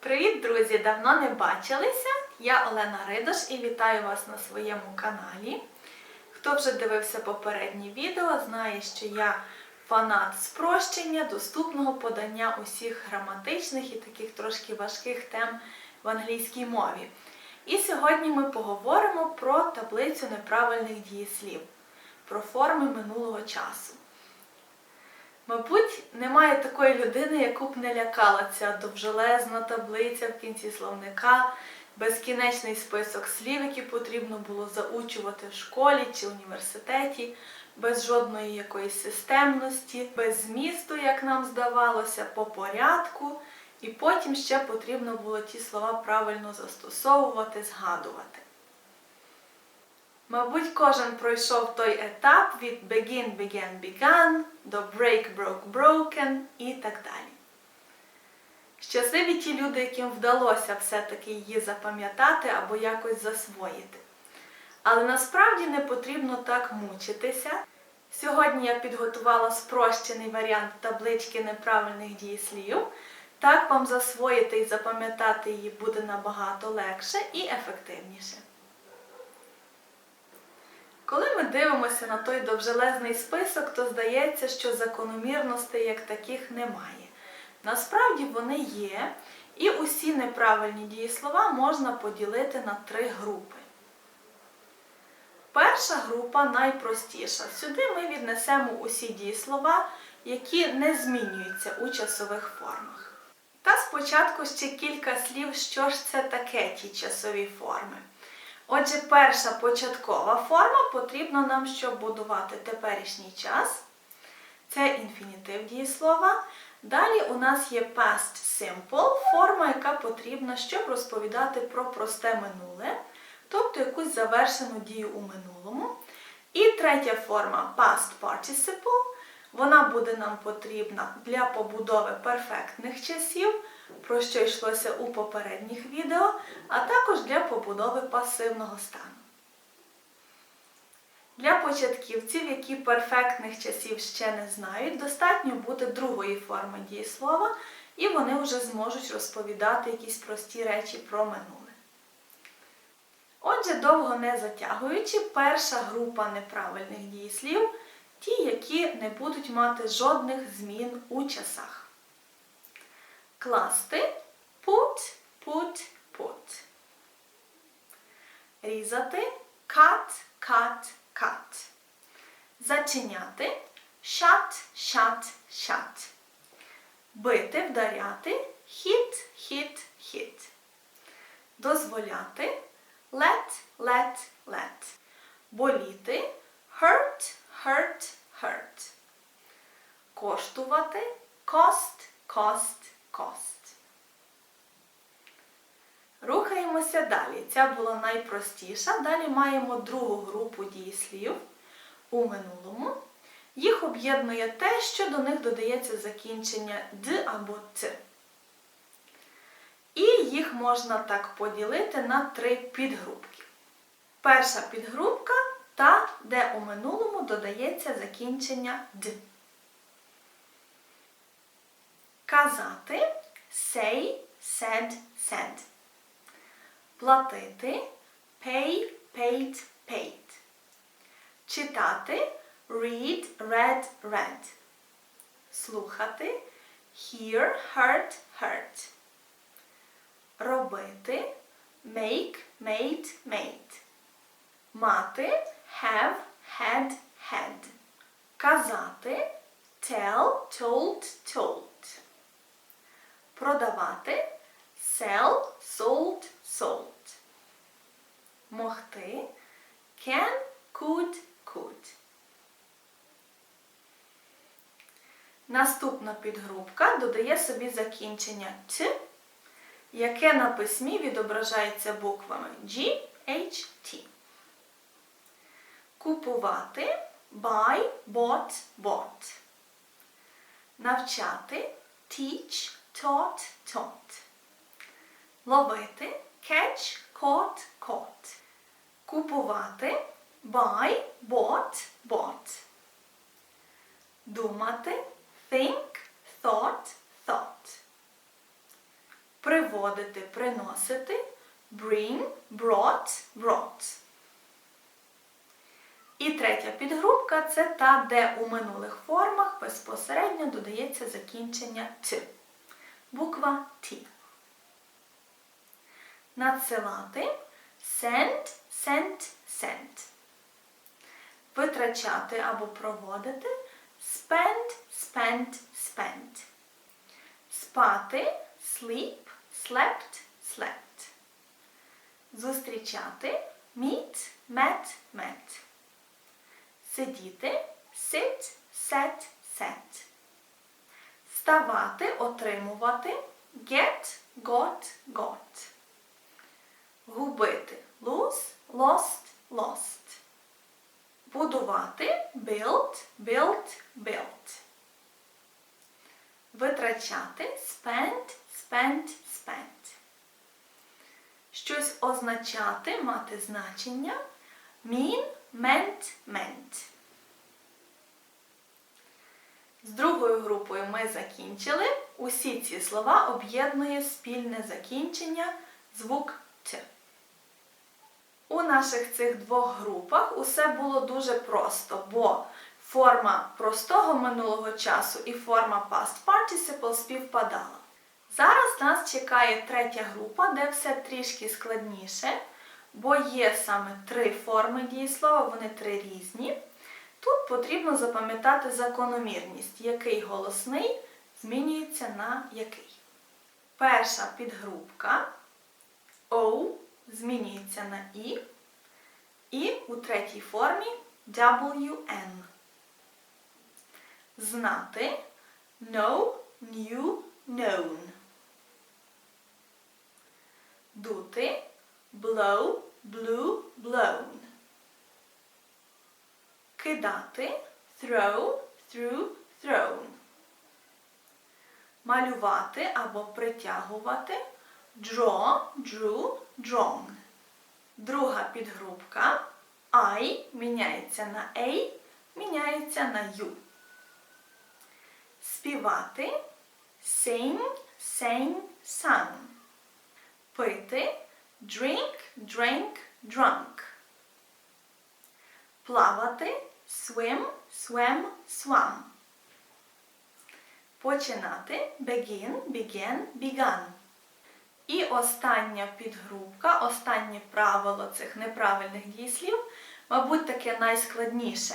Привіт, друзі! Давно не бачилися. Я Олена Ридош і вітаю вас на своєму каналі. Хто вже дивився попереднє відео, знає, що я фанат спрощення, доступного подання усіх граматичних і таких трошки важких тем в англійській мові. І сьогодні ми поговоримо про таблицю неправильних дієслів, про форми минулого часу. Мабуть, немає такої людини, яку б не лякала ця довжелезна таблиця в кінці словника, безкінечний список слів, які потрібно було заучувати в школі чи університеті, без жодної якоїсь системності, без змісту, як нам здавалося, по порядку, і потім ще потрібно було ті слова правильно застосовувати, згадувати. Мабуть, кожен пройшов той етап від begin, began, began до break, broke, broken і так далі. Щасливі ті люди, яким вдалося все-таки її запам'ятати або якось засвоїти. Але насправді не потрібно так мучитися. Сьогодні я підготувала спрощений варіант таблички неправильних дієслів. Так вам засвоїти і запам'ятати її буде набагато легше і ефективніше. Коли ми дивимося на той довжелезний список, то здається, що закономірностей як таких немає. Насправді вони є, і усі неправильні дієслова можна поділити на три групи. Перша група найпростіша. Сюди ми віднесемо усі дієслова, які не змінюються у часових формах. Та спочатку ще кілька слів, що ж це таке ті часові форми. Отже, перша початкова форма потрібна нам, щоб будувати теперішній час. Це інфінітив дієслова. Далі у нас є past simple, форма, яка потрібна, щоб розповідати про просте минуле, тобто якусь завершену дію у минулому. І третя форма past participle. Вона буде нам потрібна для побудови перфектних часів, про що йшлося у попередніх відео, а також для побудови пасивного стану. Для початківців, які перфектних часів ще не знають, достатньо буде другої форми дієслова, і вони вже зможуть розповідати якісь прості речі про минуле. Отже, довго не затягуючи, перша група неправильних дієслів ті, які не будуть мати жодних змін у часах. Класти put, put, put. Різати cut, cut, cut. Зачиняти shut, shut, shut. Бити, вдаряти hit, hit, hit. Дозволяти let, let, let. Боліти hurt, hurt, hurt. Коштувати cost, cost, cost. Рухаємося далі. Ця була найпростіша. Далі маємо другу групу дієслів у минулому. Їх об'єднує те, що до них додається закінчення д або т. І їх можна так поділити на три підгрупки. Перша підгрупка та, де у минулому додається закінчення д. Казати say, said, said. Платити pay, paid, paid. Читати read, read, read. Слухати hear, heard, heard. Робити make, made, made. Мати have, had, had. Казати tell, told, told. Продавати sell, sold, sold. Могти can, could, could. Наступна підгрупка додає собі закінчення т, яке на письмі відображається буквами G, H, T. Купувати buy, bought, bought. Навчати teach, taught, taught. Ловити catch, caught, caught. Купувати buy, bought, bought. Думати think, thought, thought. Приводити приносити bring, brought, brought. І третя підгрупка це та, де у минулих формах безпосередньо додається закінчення т. Буква Т. Надсилати send, sent, sent. Витрачати або проводити spend, spent, spent. Спати sleep, slept, slept. Зустрічати meet, met, met. Сидіти sit, set, set. Ставати, отримувати get, got, got. Губити lose, lost, lost. Будувати build, built, built. Витрачати spend, spent, spent. Щось означати, мати значення mean, meant, meant. З другою групою ми закінчили. Усі ці слова об'єднує спільне закінчення звук Т. У наших цих двох групах усе було дуже просто, бо форма простого минулого часу і форма past participle співпадала. Зараз нас чекає третя група, де все трішки складніше, бо є саме три форми дієслова, вони три різні. Тут потрібно запам'ятати закономірність, який голосний змінюється на який. Перша підгрупка O змінюється на І, і у третій формі WN. Знати know, knew, known. Дути blow, blew, blown. Кидати throw, threw, thrown. Малювати або притягувати draw, drew, drawn. Друга підгрупка I міняється на A, міняється на U. Співати sing, sang, sung. Пити drink, drank, drunk. Плавати swim, swam, swam. Починати begin, began, begun. І остання підгрупка, останнє правило цих неправильних дієслів, мабуть, таке найскладніше.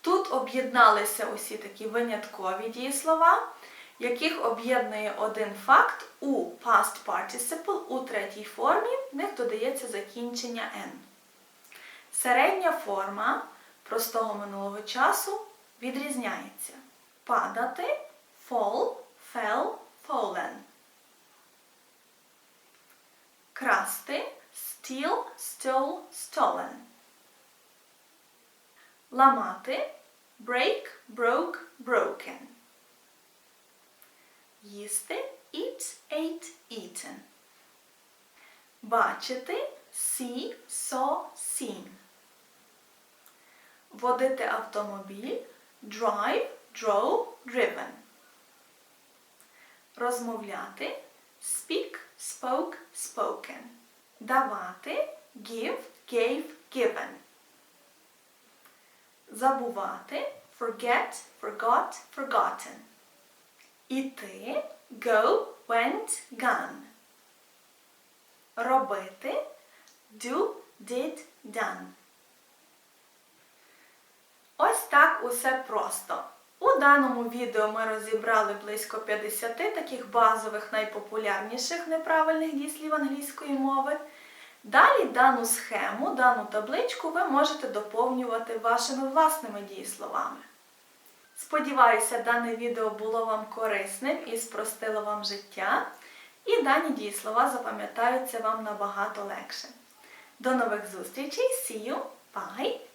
Тут об'єдналися усі такі виняткові дієслова, яких об'єднує один факт у past participle у третій формі, в них додається закінчення n. Середня форма простого минулого часу відрізняється. Падати fall, fell, fallen. Красти steal, stole, stolen. Ламати break, broke, broken. Їсти eat, ate, eaten. Бачити see, saw, seen. Водити автомобіль drive, drove, driven. Розмовляти speak, spoke, spoken. Давати give, gave, given. Забувати forget, forgot, forgotten. Іти go, went, gone. Робити do, did, done. Так усе просто. У даному відео ми розібрали близько 50 таких базових найпопулярніших неправильних дієслів англійської мови. Далі дану схему, дану табличку ви можете доповнювати вашими власними дієсловами. Сподіваюся, дане відео було вам корисним і спростило вам життя, і дані дієслова запам'ятаються вам набагато легше. До нових зустрічей! See you! Bye!